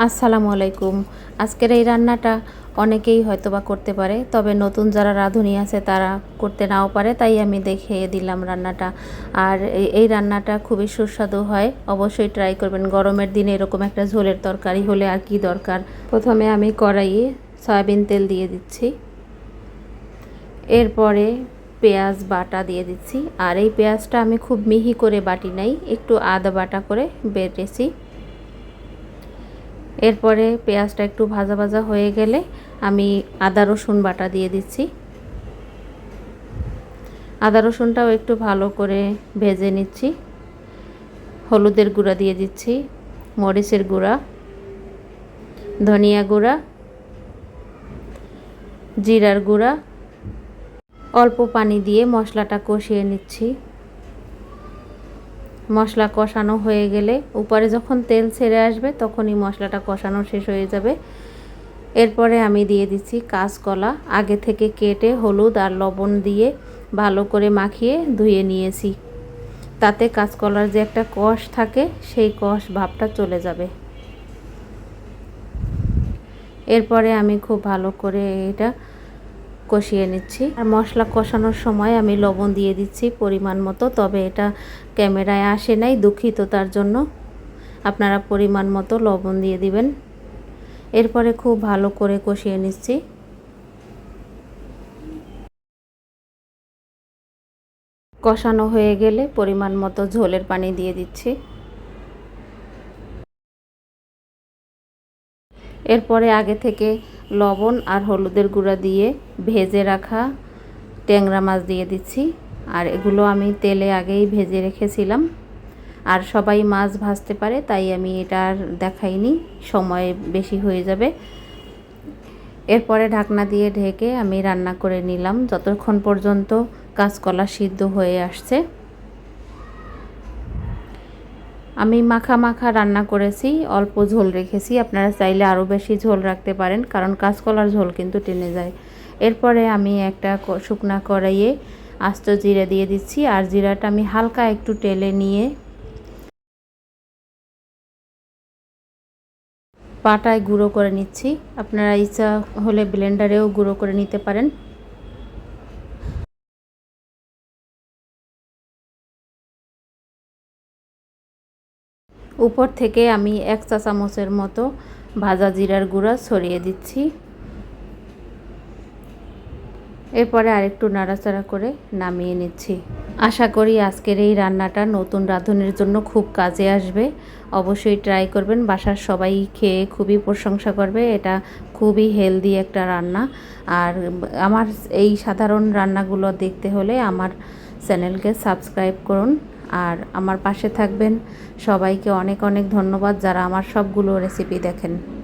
আসসালামু আলাইকুম। আজকের এই রান্নাটা অনেকেই হয়তো বা করতে পারে, তবে নতুন যারা রাঁধুনি আছে তারা করতে নাও পারে, তাই আমি দেখিয়ে দিলাম রান্নাটা। আর এই- রান্নাটা খুবই সুস্বাদু হয়, অবশ্যই ট্রাই করবেন। গরমের দিনে এরকম একটা ঝোলের তরকারি হলে আর কি দরকার? প্রথমে আমি কড়াইয়ে সয়াবিন তেল দিয়ে দিচ্ছি। এরপরে পেঁয়াজ বাটা দিয়ে দিচ্ছি। আর এই পেঁয়াজটা আমি খুব মিহি করে বাটি নাই, একটু আদা বাটা করে বেটেছি। এরপরে পেঁয়াজটা একটু ভাজা ভাজা হয়ে গেলে আমি আদা রসুন বাটা দিয়ে দিচ্ছি। আদা রসুনটাও একটু ভালো করে ভেজে নিচ্ছি। হলুদের গুঁড়া দিয়ে দিচ্ছি, মরিচের গুঁড়া, ধনিয়া গুঁড়া, জিরার গুঁড়া, অল্প পানি দিয়ে মশলাটা কষিয়ে নিচ্ছি। মশলা কষানো হয়ে গেলে উপরে যখন তেল ছেড়ে আসবে তখনই মশলাটা কষানো শেষ হয়ে যাবে। এরপরে আমি দিয়ে দিচ্ছি কাঁচকলা, আগে থেকে কেটে হলুদ আর লবণ দিয়ে ভালো করে মাখিয়ে ধুয়ে নিয়েছি। তাতে কাঁচকলার যে একটা কষ থাকে, সেই কষ ভাবটা চলে যাবে। এরপরে আমি খুব ভালো করে এটা কষিয়ে নিচ্ছি। আর মশলা কষানোর সময় আমি লবণ দিয়ে দিচ্ছি পরিমাণ মতো, তবে এটা ক্যামেরায় আসে নাই, দুঃখিত তার জন্য। আপনারা পরিমাণ মতো লবণ দিয়ে দিবেন। এরপরে খুব ভালো করে কষিয়ে নিচ্ছি। কষানো হয়ে গেলে পরিমাণ মতো ঝোলের পানি দিয়ে দিচ্ছি। এরপরে আগে থেকে লবণ আর হলুদের গুঁড়া দিয়ে ভেজে রাখা ট্যাংরা মাছ দিয়ে দিচ্ছি। আর এগুলো আমি তেলে আগেই ভেজে রেখেছিলাম। আর সবাই মাছ ভাজতে পারে, তাই আমি এটা আর দেখাইনি। সময় বেশি হয়ে যাবে। এরপরে ঢাকনা দিয়ে ঢেকে আমি রান্না করে নিলাম। যতক্ষণ পর্যন্ত কাঁচকলা সিদ্ধ হয়ে আসছে। আমি মাখা মাখা রান্না করেছি, অল্প ঝোল রেখেছি। আপনারা চাইলে আরও বেশি ঝোল রাখতে পারেন, কারণ কাঁচকলার ঝোল কিন্তু টেনে যায়। এরপরে আমি একটা শুকনা কড়াইয়ে আস্ত জিরা দিয়ে দিচ্ছি, আর জিরাটা আমি হালকা একটু টেলে নিয়ে পাটায় গুঁড়ো করে নিচ্ছি। আপনারা ইচ্ছা হলে ব্লেন্ডারেও গুঁড়ো করে নিতে পারেন। উপর থেকে আমি এক চা চামচের মতো ভাজা জিরার গুঁড়া ছড়িয়ে দিচ্ছি। এরপরে আরেকটু নাড়াচাড়া করে নামিয়ে নিচ্ছি। আশা করি আজকের এই রান্নাটা নতুন রাঁধুনির জন্য খুব কাজে আসবে। অবশ্যই ট্রাই করবেন, বাসার সবাই খেয়ে খুবই প্রশংসা করবে। এটা খুবই হেলদি একটা রান্না। আর আমার এই সাধারণ রান্নাগুলো দেখতে হলে আমার চ্যানেলকে সাবস্ক্রাইব করুন। আর আমার পাশে থাকবেন। সবাইকে অনেক অনেক ধন্যবাদ যারা আমার সবগুলো রেসিপি দেখেন।